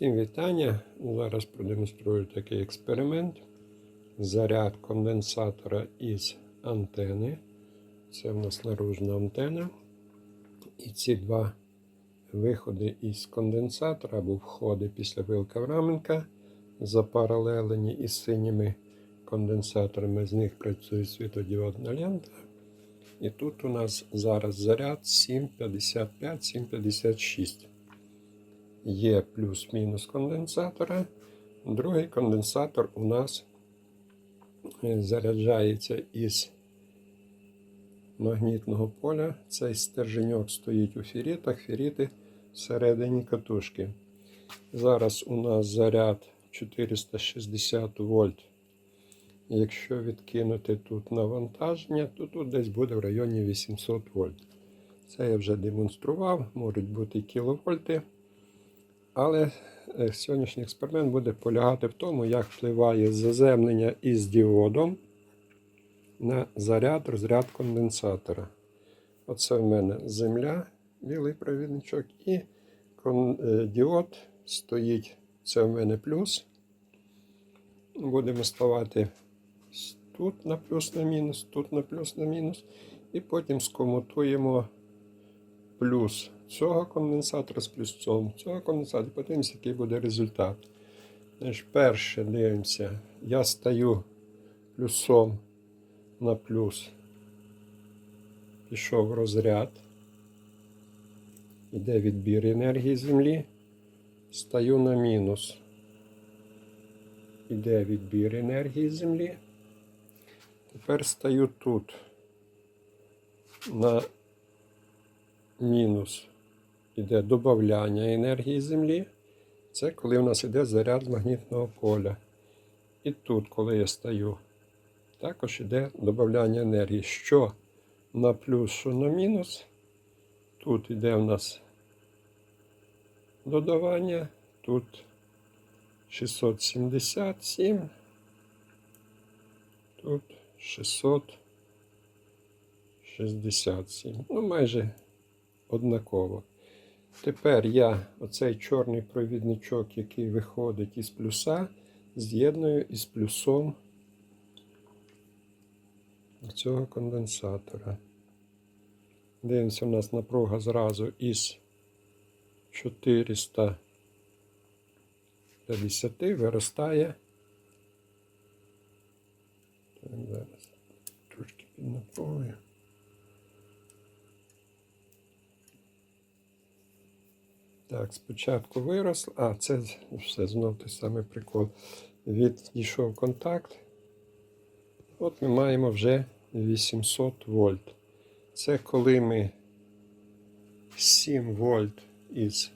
Всім вітання. Зараз продемонструю такий експеримент. Заряд конденсатора із антени. Це в нас наружна антена. І ці два виходи із конденсатора або входи після вилка Раменка запаралелені із синіми конденсаторами. З них працює світодіодна лента. І тут у нас зараз заряд 7,55-7,56 є плюс-мінус конденсатора. Другий конденсатор у нас е, заряджається із магнітного поля. Цей стерженьок стоїть у ферітах, феріти всередині катушки. Зараз у нас заряд 460 вольт. Якщо відкинути тут навантаження, то тут десь буде в районі 800 вольт. Це я вже демонстрував, можуть бути кіловольти. Але е, сьогоднішній експеримент буде полягати в тому, як впливає заземлення із діодом на заряд, розряд конденсатора. Оце в мене земля, білий провідничок, і е, діод стоїть. Це в мене плюс. Будемо ставати тут на плюс на мінус, тут на плюс на мінус. І потім скомутуємо плюс цього конденсатора з плюсом цього конденсатора. Подивимося, який буде результат. Значить, Перше дивимося, я стаю плюсом на плюс. Пішов розряд. Іде відбір енергії Землі. Стаю на мінус. Іде відбір енергії Землі. Тепер стаю тут на мінус йде додавання енергії Землі. Це коли у нас йде заряд магнітного поля. І тут, коли я стаю, також йде додавання енергії. Що на плюс, що на мінус. Тут йде у нас додавання, тут 677, тут 667. Ну, майже однаково. Тепер я оцей чорний провідничок, який виходить із плюса, з'єдную із плюсом цього конденсатора. Дивимося, у нас напруга зразу із 450 виростає. Так, зараз трошки під напругою. Так, спочатку вирос, а це все знов той самий прикол. Відійшов контакт. От ми маємо вже 800 вольт. Це коли ми 7 вольт із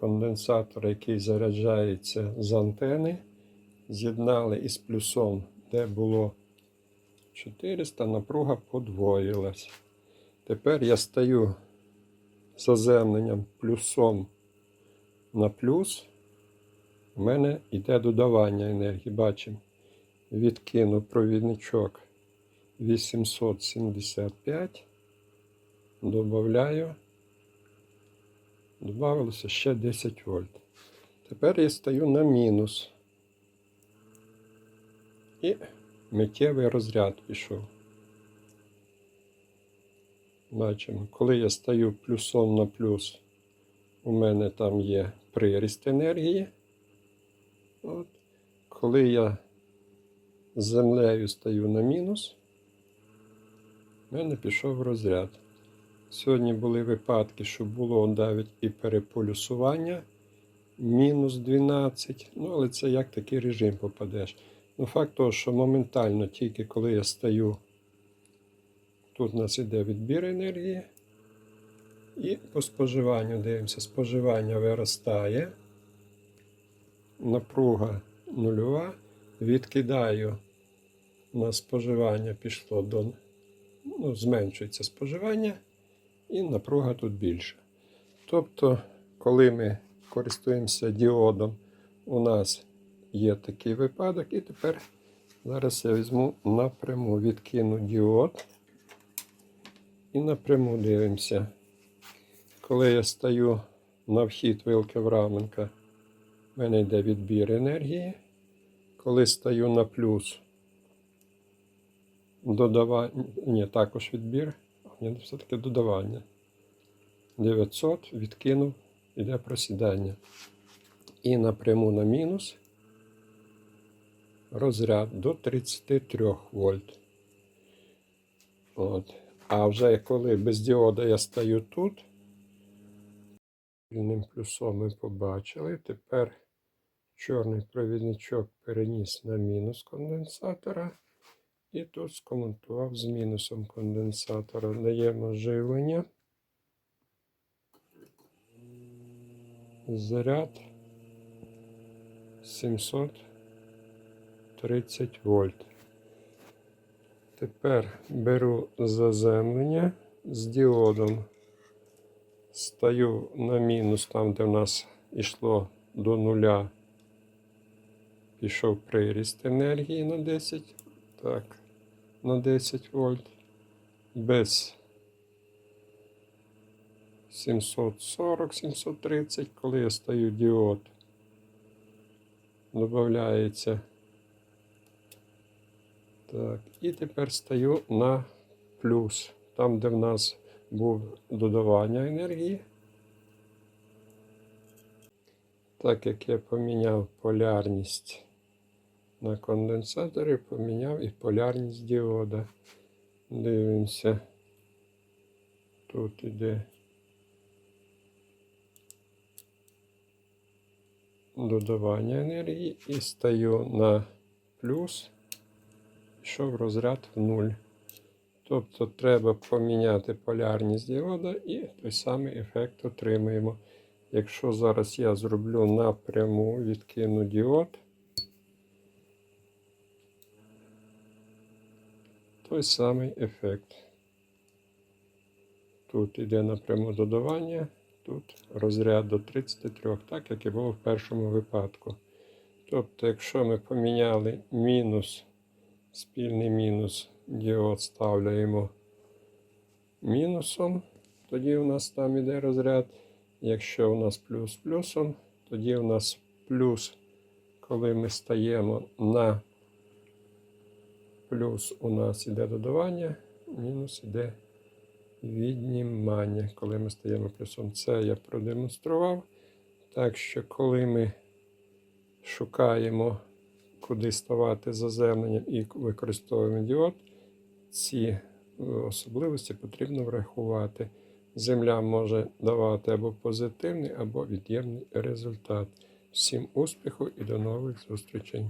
конденсатора, який заряджається з антени, з'єднали із плюсом, де було 400, напруга подвоїлась. Тепер я стаю заземленням плюсом на плюс, у мене йде додавання енергії. Бачимо, відкину провідничок 875, додаю, додавалося ще 10 вольт. Тепер я стаю на мінус. І миттєвий розряд пішов. Бачимо, коли я стаю плюсом на плюс, у мене там є приріст енергії. От. Коли я з землею стаю на мінус, у мене пішов розряд. Сьогодні були випадки, що було навіть і переполюсування мінус 12. Ну, але це як такий режим попадеш. Ну, факт того, що моментально, тільки коли я стаю Тут у нас іде відбір енергії. І по споживанню дивимося, споживання виростає. Напруга нульова. Відкидаю на споживання пішло до ну, зменшується споживання, і напруга тут більша. Тобто, коли ми користуємося діодом, у нас є такий випадок, і тепер зараз я візьму напряму, відкину діод. І напряму дивимося. Коли я стаю на вхід вилки Враменка в мене йде відбір енергії. Коли стаю на плюс, додавання, ні, також відбір, ні, все-таки додавання. 900 відкинув, іде просідання. І напряму на мінус розряд до 33 вольт. От. А вже коли без діода я стаю тут, вільним плюсом ми побачили. Тепер чорний провідничок переніс на мінус конденсатора. І тут скоментував з мінусом конденсатора. Даємо живлення. Заряд 730 вольт. Тепер беру заземлення з діодом. Стаю на мінус там, де в нас йшло до нуля. Пішов приріст енергії на 10. Так, на 10 вольт. Без 740-730, коли я стаю діод, додається. Так, і тепер стаю на плюс. Там, де в нас був додавання енергії. Так як я поміняв полярність на конденсаторі, поміняв і полярність діода. Дивимося. Тут іде додавання енергії і стаю на плюс, пішов розряд в нуль. Тобто треба поміняти полярність діода і той самий ефект отримаємо. Якщо зараз я зроблю напряму, відкину діод, той самий ефект. Тут йде напряму додавання, тут розряд до 33, так як і було в першому випадку. Тобто, якщо ми поміняли мінус, спільний мінус, діод ставляємо мінусом, тоді у нас там іде розряд. Якщо у нас плюс плюсом, тоді у нас плюс, коли ми стаємо на плюс, у нас іде додавання, мінус іде віднімання, коли ми стаємо плюсом. Це я продемонстрував. Так що, коли ми шукаємо, куди ставати заземленням і використовуємо діод, ці е, особливості потрібно врахувати. Земля може давати або позитивний, або від'ємний результат. Всім успіху і до нових зустрічей!